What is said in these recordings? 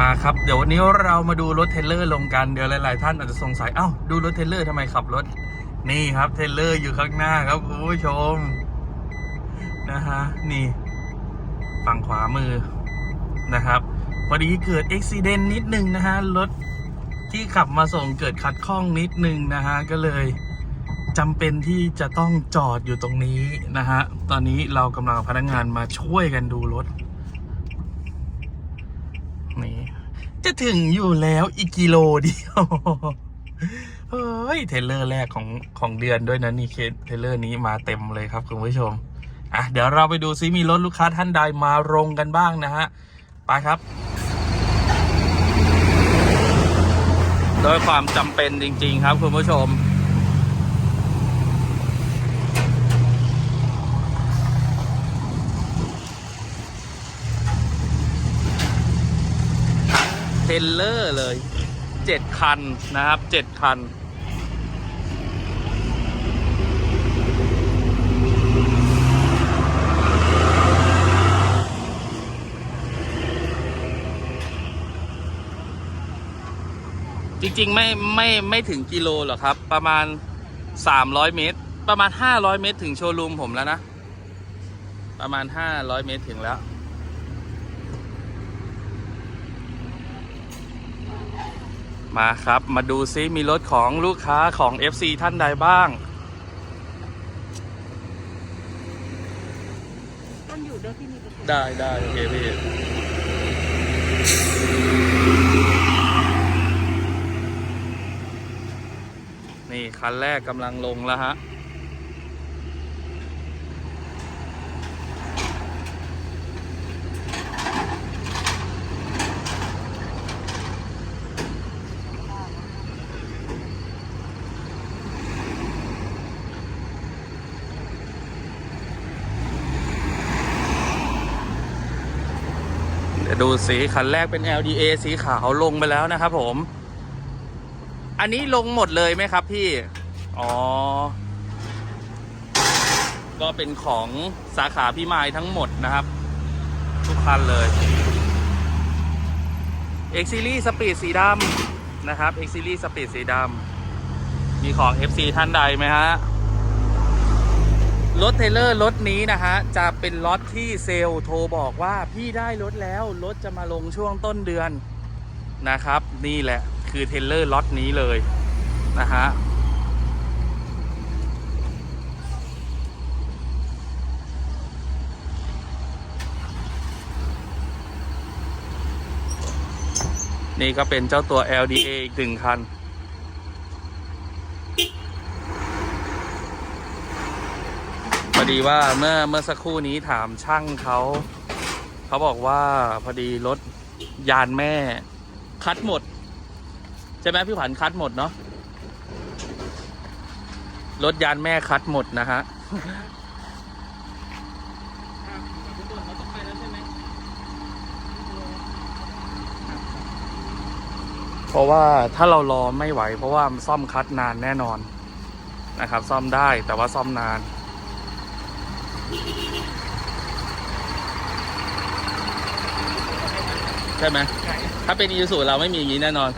มาครับ เดี๋ยววันนี้เรามาดูรถเทเลอร์ลงกันเดี๋ยวหลาย ๆ ท่านอาจจะสงสัยเอ้าดูรถเทเลอร์ทำไมขับรถ นี่ครับเทเลอร์อยู่ข้างหน้าครับคุณผู้ชมนะฮะนี่ ฝั่งขวามือนะครับ พอดีเกิดอุบิเหตุนิดนึงนะฮะรถที่ขับมาส่งเกิดขัดข้องนิดนึงนะฮะก็เลยจำเป็นที่จะต้องจอดอยู่ตรงนี้นะฮะ ตอนนี้เรากำลังพนักงานมาช่วยกันดูรถ นี่ จะถึงอยู่แล้วอีกกิโลเดียวเฮ้ยเทเลอร์แรกของของเดือนด้วยนะนี่เคสเทเลอร์นี้มาเต็มเลยครับคุณผู้ชมอะเดี๋ยวเราไปดูซิมีรถลูกค้าท่านใดมาลงกันบ้างนะฮะไปครับโดยความจำเป็นจริง ๆ ครับคุณผู้ชม เทรลเลอร์เลยเจ็ดคันนะครับเจ็ดคัน จริง ๆ ไม่ไม่ไม่ถึงกิโลหรอกครับ ประมาณ 300 เมตร ประมาณ 500 เมตรถึงโชว์รูมผมแล้วนะ ประมาณ 500 เมตรถึงแล้ว มาครับ มาดูซิมีรถของลูกค้าของ FC ท่านใดบ้างต้องอยู่ด้วยที่มีประตูได้ได้โอเคพี่ นี่คันแรกกำลังลงแล้วฮะ ดูสีคันแรกเป็น LDA สีขาวลงไปแล้วนะครับผม อันนี้ลงหมดเลยไหมครับพี่ อ๋อ ก็เป็นของสาขาพี่ไม้ทั้งหมดนะครับ ทุกคันเลย X Series Speed สีดำนะครับ X Series Speed สีดำมีของ FC ท่านใดไหมฮะ รถเทเลอร์รถนี้นะฮะ จะเป็นรถที่เซลล์โทรบอกว่าพี่ได้รถแล้ว รถจะมาลงช่วงต้นเดือนนะครับ นี่แหละคือเทเลอร์รถนี้เลยนะฮะนี่ก็เป็นเจ้าตัว LDA อีกหนึ่งคัน พอดีว่าเมื่อเมื่อสักครู่นี้ถามช่างเขาเขาบอกว่าพอดีรถยานแม่ คัดหมด ใช่ไหมพี่ขวัญคัดหมดเนาะรถยานแม่คัดหมดนะฮะเพราะว่าถ้าเรารอไม่ไหว เพราะว่าซ่อมคัดนานแน่นอนนะครับ ซ่อมได้แต่ว่าซ่อมนาน ใช่ไหมถ้าเป็นอีสูเราไม่มีอย่างนี้แน่นอน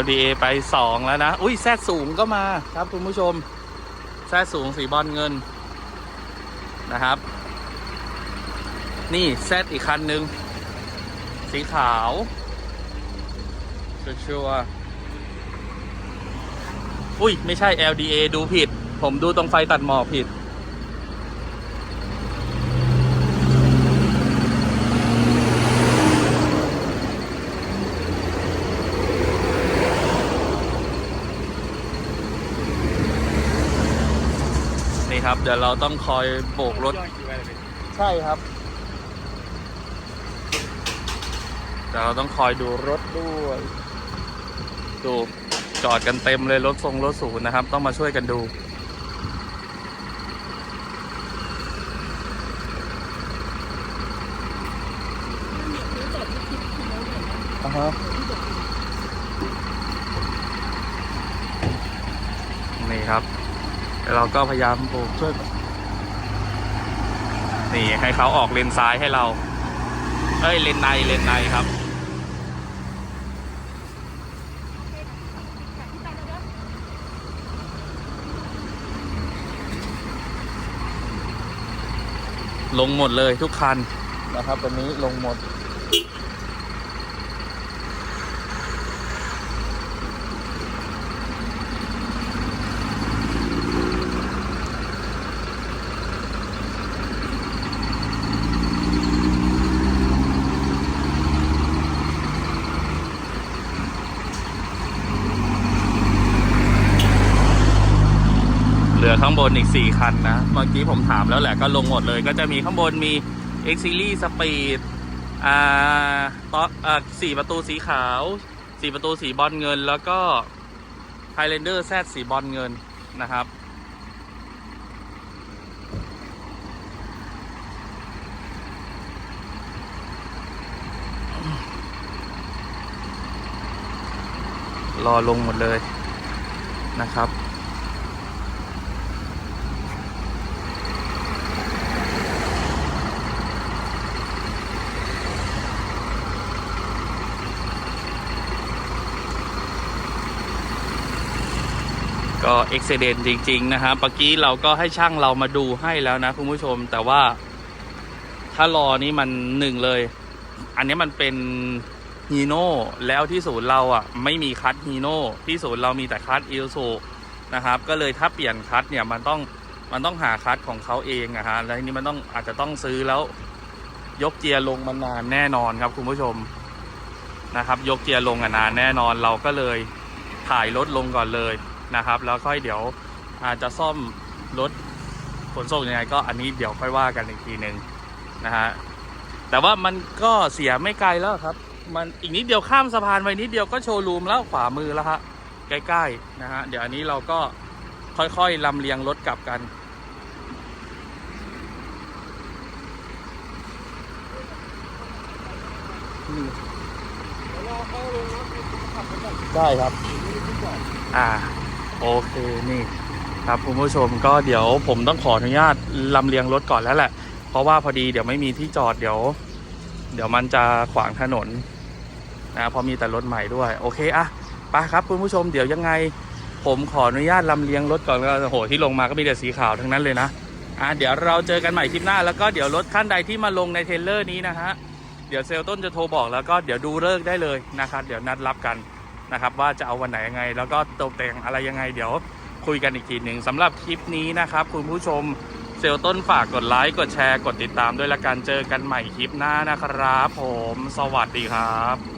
LDA ไปสองแล้วนะ อุ้ยแซดสูงก็มาครับคุณผู้ชม แซดสูงสีบอลเงินนะครับ นี่แซดอีกคันหนึ่ง สีขาวชัวร์ๆอุ้ย ไม่ใช่ LDA ดูผิด ผมดูตรงไฟตัดหมอกผิด นี่ครับ เดี๋ยวเราต้องคอยโบกรถ ใช่ครับ แต่เราต้องคอยดูรถด้วย ดูจอดกันเต็มเลยรถทรงรถศูนย์นะครับ ต้องมาช่วยกันดู อ่าฮะครับแล้วเราก็พยายามโบกช่วยนี่ให้เขาออกเลนซ้ายให้เรา เอ้ยเลนในเลนในครับ ลงหมดเลยทุกคันนะครับวันนี้ลงหมด ข้างบนอีก 4 คันนะ เมื่อกี้ผมถามแล้วแหละก็ลงหมดเลย ก็จะมีข้างบนมี X Series Speed อ่าต่ออ่าสี่ประตูสีขาว4ประตูสีบอลเงิน แล้วก็ Highlander Z สีบอลเงินนะครับ รอลงหมดเลยนะครับ ก็เอ็กซิเดนจริง ๆ นะฮะเมื่อกี้เราก็ให้ช่างเรามาดูให้แล้วนะคุณผู้ชม แต่ว่าถ้ารอนี่มันหนึ่งเลย อันนี้มันเป็นฮีโน่แล้วที่ศูนย์เราอะ ไม่มีคัตฮีโน่ที่ศูนย์เรามีแต่คัตอิลซูนะครับ ก็เลยถ้าเปลี่ยนคัตเนี่ยมันต้องมันต้องหาคัตของเขาเองอะฮะแล้วทีนี้มันต้องอาจจะต้องซื้อแล้ว ยกเกียร์ลงมานานแน่นอนครับคุณผู้ชมนะครับ ยกเกียร์ลงอะนานแน่นอนเราก็เลยถ่ายรถลงก่อนเลย นะครับ แล้วค่อยเดี๋ยวอาจจะซ่อมรถขนส่งยังไงก็อันนี้เดี๋ยวค่อยว่ากันอีกทีหนึ่งนะฮะแต่ว่ามันก็เสียไม่ไกลแล้วครับ มันอีกนิดเดียวข้ามสะพานไปนิดเดียวก็โชว์รูมแล้วขวามือแล้วฮะใกล้ๆนะฮะเดี๋ยวอันนี้เราก็ค่อยๆลำเลียงรถกลับกันได้ครับ อ่า โอเคนี่ครับคุณผู้ชมก็เดี๋ยวผมต้องขออนุญาตลำเลียงรถก่อนแล้วแหละ เพราะว่าพอดีเดี๋ยวไม่มีที่จอดเดี๋ยว เดี๋ยวมันจะขวางถนนนะพราะมีแต่รถใหม่ด้วย โอเคอะไปครับคุณผู้ชมเดี๋ยวยังไง ผมขออนุญาตลำเลียงรถก่อนแล้วกันโอ้โหที่ลงมาก็มีแต่สีขาวทั้งนั้นเลยนะอะเดี๋ยวเราเจอกันใหม่คลิปหน้า แล้วก็เดี๋ยวรถขั้นใดที่มาลงในเทเลอร์นี้นะฮะเดี๋ยวเซลล์ต้นจะโทรบอกแล้วก็เดี๋ยวดูเลิกได้เลยนะครับเดี๋ยวนัดรับกัน นะครับว่าจะเอาวันไหนยังไง แล้วก็ตกแต่งอะไรยังไง เดี๋ยวคุยกันอีกทีหนึ่งสำหรับคลิปนี้นะครับ คุณผู้ชมเซลต้นฝากกดไลค์กดแชร์กดติดตามด้วยละกันเจอกันใหม่คลิปหน้านะครับ ผม สวัสดีครับ